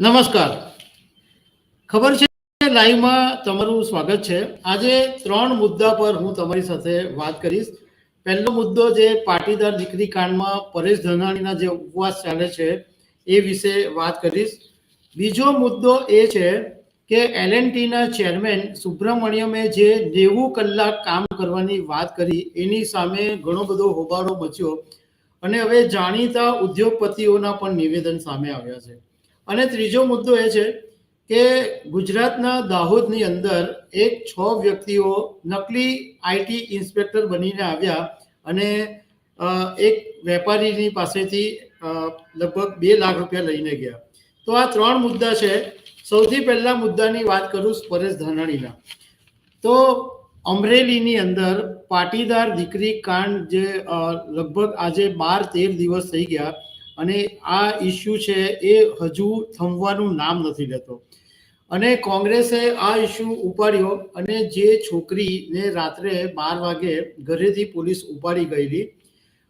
નમસ્કાર. ખબર છે લાઈવમાં તમારું સ્વાગત છે. આજે ત્રણ મુદ્દા પર હું તમારી સાથે વાત કરીશ. પહેલો મુદ્દો જે પાટીદાર દીકરી કાંડમાં પરેશ ધનાણીના જે ઉપવાસ ચાલે છે એ વિશે વાત કરીશ. બીજો મુદ્દો એ છે કે એલએનટીના ચેરમેન સુબ્રમણ્યમે જે નેવું કલાક કામ કરવાની વાત કરી, એની સામે ઘણો બધો હોબાળો મચ્યો. અને હવે જાણીતા ઉદ્યોગપતિઓના પણ નિવેદન સામે આવ્યા છે. અને ત્રીજો મુદ્દો એ છે કે ગુજરાતના દાહોદની અંદર એક છ વ્યક્તિઓ નકલી આઈટી ઇન્સ્પેક્ટર બનીને આવ્યા અને એક વેપારીની પાસેથી લગભગ બે લાખ રૂપિયા લઈને ગયા. તો આ ત્રણ મુદ્દા છે. સૌથી પહેલા મુદ્દાની વાત કરું પરેશ ધાનાણીના. તો અમરેલીની અંદર પાટીદાર દીકરી કાંડ જે લગભગ આજે બાર તેર દિવસ થઈ ગયા. અને આ ઇસ્યુ છે એ હજુ થમવાનું નામ નથી લેતો. અને કોંગ્રેસે આ ઇસ્યુ ઉપાડ્યો અને જે છોકરીને રાત્રે બાર વાગે ઘરેથી પોલીસ ઉપાડી ગયેલી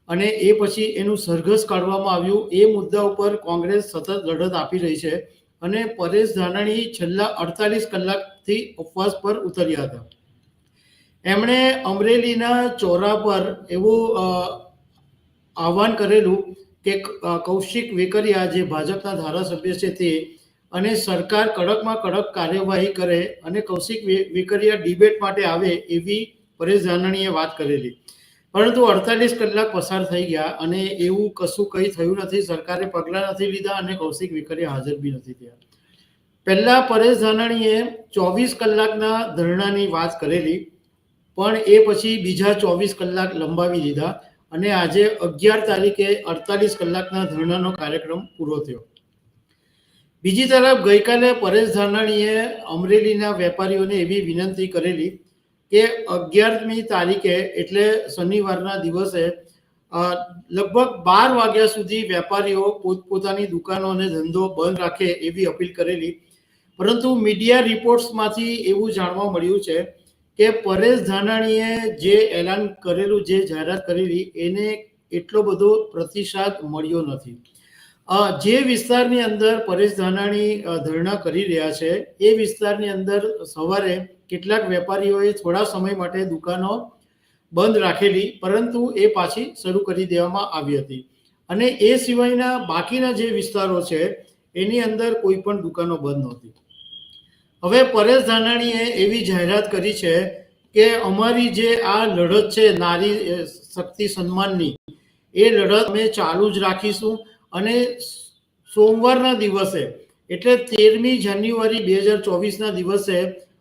અને એ પછી એનું સરઘસ કાઢવામાં આવ્યું, એ મુદ્દા ઉપર કોંગ્રેસ સતત લડત આપી રહી છે અને પરેશ ધાનાણી છેલ્લા અડતાલીસ કલાકથી ઉપવાસ પર ઉતર્યા હતા. એમણે અમરેલીના ચોરા પર એવું આહવાન કરેલું કે કૌશિક વેકરિયા જે ભાજપના ધારાસભ્ય છે તે અને સરકાર કડકમાં કડક કાર્યવાહી કરે અને કૌશિક વેકરિયા ડિબેટ માટે આવે એવી પરેશ ધાનાણીએ વાત કરેલી. પરંતુ અડતાલીસ કલાક પસાર થઈ ગયા અને એવું કશું કંઈ થયું નથી, સરકારે પગલાં નથી લીધા અને કૌશિક વેકરિયા હાજર બી નથી થયા. પહેલાં પરેશ ધાનાણીએ ચોવીસ કલાકના ધરણાની વાત કરેલી, પણ એ પછી બીજા ચોવીસ કલાક લંબાવી દીધા. અને આજે અગિયાર તારીખે અડતાલીસ કલાકના ધરણાનો કાર્યક્રમ પૂરો થયો. બીજી તરફ ગઈકાલે પરેશ ધાનાણીએ અમરેલીના વેપારીઓને એવી વિનંતી કરેલી કે અગિયારમી તારીખે એટલે શનિવારના દિવસે લગભગ બાર વાગ્યા સુધી વેપારીઓ પોતપોતાની દુકાનો અને ધંધો બંધ રાખે એવી અપીલ કરેલી. પરંતુ મીડિયા રિપોર્ટ્સમાંથી એવું જાણવા મળ્યું છે કે પરેશ ધાનાણીએ જે એલાન કરેલું, જે જાહેરાત કરેલી, એને એટલો બધો પ્રતિસાદ મળ્યો નથી. જે વિસ્તારની અંદર પરેશ ધાનાણી ધરણા કરી રહ્યા છે, એ વિસ્તારની અંદર સવારે કેટલાક વેપારીઓએ થોડા સમય માટે દુકાનો બંધ રાખેલી, પરંતુ એ પાછી શરૂ કરી દેવામાં આવી હતી. અને એ સિવાયના બાકીના જે વિસ્તારો છે, એની અંદર કોઈ પણ દુકાનો બંધ નહોતી. હવે પરેશ ધાનાણીએ એવી જાહેરાત કરી છે કે અમારી જે આ લડત છે, નારી શક્તિ સન્માનની, એ લડત અમે ચાલુ જ રાખીશું અને સોમવારના દિવસે, એટલે તેરમી જાન્યુઆરી બે હજાર ચોવીસના દિવસે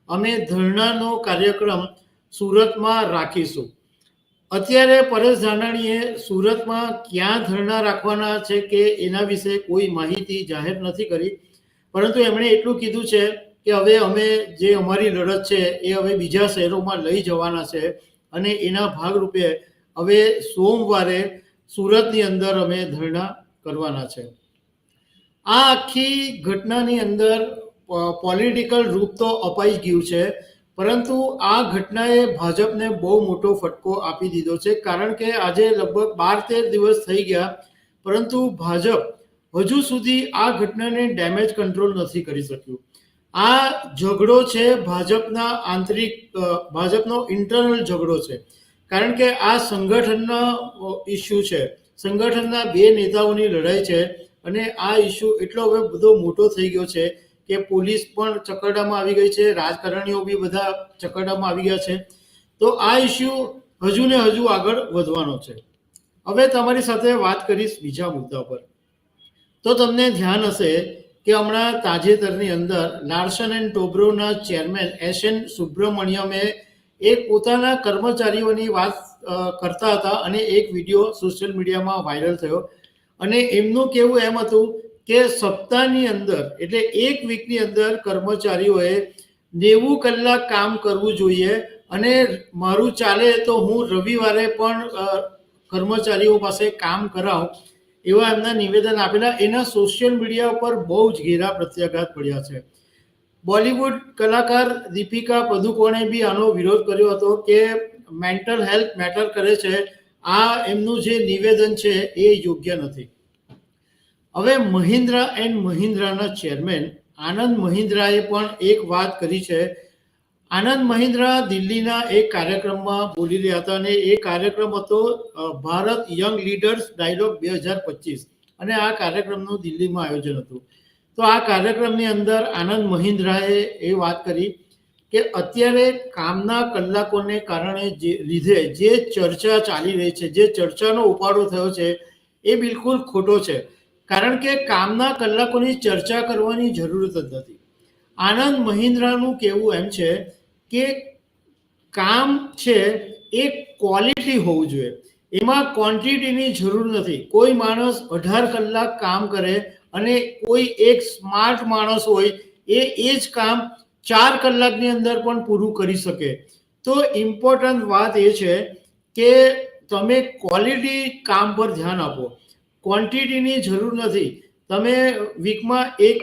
અમે ધરણાનો કાર્યક્રમ સુરતમાં રાખીશું. અત્યારે પરેશ ધાનાણીએ સુરતમાં ક્યાં ધરણા રાખવાના છે કે એના વિશે કોઈ માહિતી જાહેર નથી કરી, પરંતુ એમણે એટલું કીધું છે કે હવે અમે જે અમારી લડત છે, એ હવે બીજા શહેરોમાં લઈ જવાના છે અને એના ભાગરૂપે હવે સોમવારે સુરતની અંદર અમે ધરણા કરવાના છે. આ આખી ઘટનાની અંદર પોલિટિકલ રૂપ તો અપાઈ ગયું છે, પરંતુ આ ઘટનાએ ભાજપને બહુ મોટો ફટકો આપી દીધો છે, કારણ કે આજે લગભગ બાર તેર દિવસ થઈ ગયા, પરંતુ ભાજપ હજુ સુધી આ ઘટનાને ડેમેજ કંટ્રોલ નથી કરી શક્યું. આ ઝઘડો છે ભાજપના આંતરિક ભાજપનો ઇન્ટરનલ ઝઘડો છે. કારણ કે આ સંગઠનનો ઇસ્યુ છે. સંગઠનના બે નેતાઓની લડાઈ છે અને આ ઇસ્યુ એટલો હવે બધો મોટો થઈ ગયો છે કે પોલીસ પણ ચકરડામાં આવી ગઈ છે. રાજકારણીઓ બી બધા ચકરડામાં આવી ગયા છે. તો આ ઇસ્યુ હજુ ને હજુ આગળ વધવાનો છે. હવે તમારી સાથે વાત કરીશ બીજા મુદ્દા પર. તો તમને ધ્યાન હશે કે હમણાં તાજેતરની અંદર લાર્સન એન્ડ ટોબ્રોના ચેરમેન એસ એન સુબ્રમણ્યમે એ પોતાના કર્મચારીઓની વાત કરતા હતા અને એક વીડિયો સોશિયલ મીડિયામાં વાયરલ થયો. અને એમનું કહેવું એમ હતું કે સપ્તાહની અંદર, એટલે એક વીકની અંદર કર્મચારીઓએ નેવું કલાક કામ કરવું જોઈએ અને મારું ચાલે તો હું રવિવારે પણ કર્મચારીઓ પાસે કામ કરાવું. એવા એમના નિવેદન આપેલા, એના સોશિયલ મીડિયા ઉપર બહુ જ ઘેરા પ્રત્યાઘાત પડ્યા છે. બોલિવૂડ કલાકાર દીપિકા પદુકોણે બી આનો વિરોધ કર્યો હતો કે મેન્ટલ હેલ્થ મેટર કરે છે. આ એમનું જે નિવેદન છે એ યોગ્ય નથી. હવે મહિન્દ્રા એન્ડ મહિન્દ્રાના ચેરમેન આનંદ મહિન્દ્રાએ પણ એક વાત કરી છે આનંદ મહિન્દ્રા દિલ્હીના એક કાર્યક્રમમાં બોલી રહ્યા હતા અને એ કાર્યક્રમ હતો ભારત યંગ લીડર્સ ડાયલોગ બે હજાર પચીસ. અને આ કાર્યક્રમનું દિલ્હીમાં આયોજન હતું. તો આ કાર્યક્રમની અંદર આનંદ મહિન્દ્રાએ એ વાત કરી કે અત્યારે કામના કલાકોને કારણે જે, લીધે જે ચર્ચા ચાલી રહી છે, જે ચર્ચાનો ઉપાડો થયો છે, એ બિલકુલ ખોટો છે. કારણ કે કામના કલાકોની ચર્ચા કરવાની જરૂરત જ નથી. આનંદ મહિન્દ્રાનું કહેવું એમ છે કે કામ છે એ ક્વોલિટી હોવું જોઈએ. એમાં ક્વોન્ટિટીની જરૂર નથી. કોઈ માણસ અઢાર કલાક કામ કરે અને કોઈ એક સ્માર્ટ માણસ હોય, એ એ જ કામ ચાર કલાકની અંદર પણ પૂરું કરી શકે. તો ઇમ્પોર્ટન્ટ વાત એ છે કે તમે ક્વોલિટી કામ પર ધ્યાન આપો. ક્વોન્ટિટીની જરૂર નથી. તમે વીકમાં એક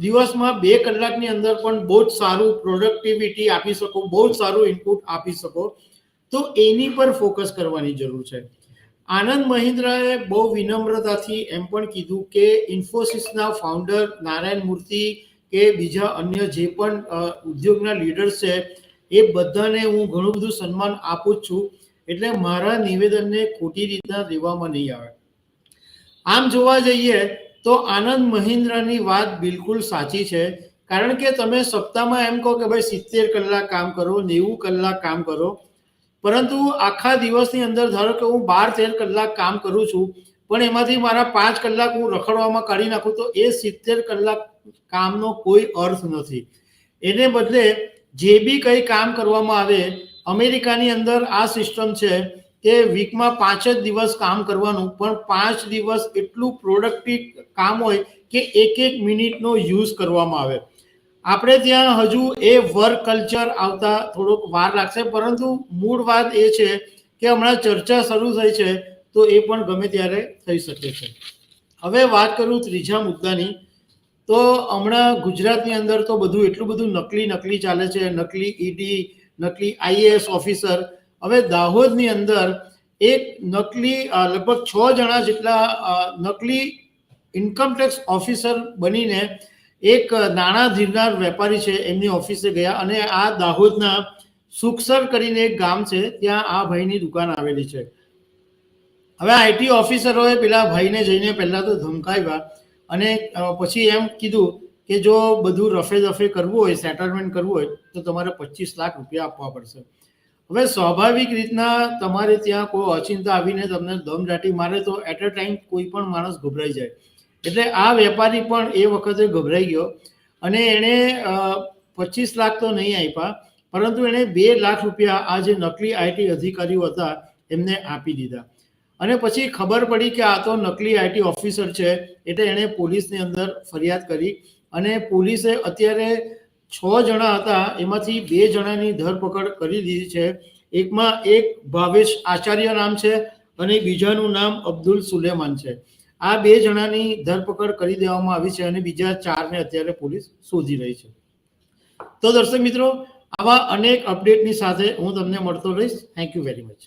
દિવસમાં બે કલાકની અંદર પણ બહુ જ સારું પ્રોડક્ટિવિટી આપી શકો, બહુ જ સારું ઇનપુટ આપી શકો. તો એની પર ફોકસ કરવાની જરૂર છે. આનંદ મહિન્દ્રાએ બહુ વિનમ્રતાથી એમ પણ કીધું કે ઇન્ફોસિસના ફાઉન્ડર નારાયણ મૂર્તિ કે બીજા અન્ય જે પણ ઉદ્યોગના લીડર્સ છે, એ બધાને હું ઘણું બધું સન્માન આપું જ છું. એટલે મારા નિવેદનને ખોટી રીતના દેવામાં નહીં આવે. આમ જોવા જઈએ તો આનંદ મહિન્દ્રાની વાત બિલકુલ સાચી છે. કારણ કે તમે સપ્તાહમાં એમ કહો કે ભાઈ સિત્તેર કલાક કામ કરો, નેવું કલાક કામ કરો. પરંતુ આખા દિવસની અંદર ધારો કે હું બાર તેર કલાક કામ કરું છું, પણ એમાંથી મારા પાંચ કલાક હું રખડવામાં કાઢી નાખું, તો એ સિત્તેર કલાક કામનો કોઈ અર્થ નથી. એને બદલે જે બી કંઈ કામ કરવામાં આવે, અમેરિકાની અંદર આ સિસ્ટમ છે કે વીકમાં પાંચ જ દિવસ કામ કરવાનું, પણ પાંચ દિવસ એટલું પ્રોડક્ટિવ કામ હોય કે એક એક મિનિટનો યુઝ કરવામાં આવે. આપણે ત્યાં હજુ એ વર્ક કલ્ચર આવતા થોડોક વાર લાગશે, પરંતુ મૂળ વાત એ છે કે હમણાં ચર્ચા શરૂ થઈ છે, તો એ પણ ગમે ત્યારે થઈ શકે છે. હવે વાત કરું ત્રીજા મુદ્દાની, તો હમણાં ગુજરાતની અંદર તો બધું એટલું બધું નકલી નકલી ચાલે છે, નકલી ઈડી નકલી આઈએએસ ઓફિસર હવે દાહોદની અંદર એક નકલી લગભગ છ જણા જેટલા નકલી ઇન્કમટેક્સ ઓફિસર બનીને એક નાણાં ધીરનાર વેપારી છે, એમની ઓફિસે ગયા અને આ દાહોદના સુખસર કરીને એક ગામ છે, ત્યાં આ ભાઈની દુકાન આવેલી છે. હવે આઈટી ઓફિસરોએ પેલા ભાઈને જઈને પહેલાં તો ધમકાવ્યા અને પછી એમ કીધું કે જો બધું રફે દફે કરવું હોય, સેટલમેન્ટ કરવું હોય, તો તમારે પચીસ લાખ રૂપિયા આપવા પડશે. હવે સ્વાભાવિક રીતના તમારે ત્યાં કોઈ અચિંતા આવીને તમને દમ દાટી મારે તો એટ અ ટાઈમ કોઈ પણ માણસ ગભરાઈ જાય. એટલે આ વેપારી પણ એ વખતે ગભરાઈ ગયો અને એણે પચીસ લાખ તો નહીં આપ્યા, પરંતુ એણે બે લાખ રૂપિયા આ જે નકલી આઈટી અધિકારીઓ હતા એમને આપી દીધા. અને પછી ખબર પડી કે આ તો નકલી આઈટી ઓફિસર છે, એટલે એણે પોલીસની અંદર ફરિયાદ કરી અને પોલીસે અત્યારે છ જણા હતા, એમાંથી બે જણાની ધરપકડ કરી દીધી છે. એકમાં એક ભાવેશ આચાર્ય નામ છે અને બીજાનું નામ અબ્દુલ સુલેમાન છે. આ બે જણાની ધરપકડ કરી દેવામાં આવી છે અને બીજા ચારને અત્યારે પોલીસ શોધી રહી છે. તો દર્શક મિત્રો, આવા અનેક અપડેટની સાથે હું તમને મળતો રહીશ. Thank you very much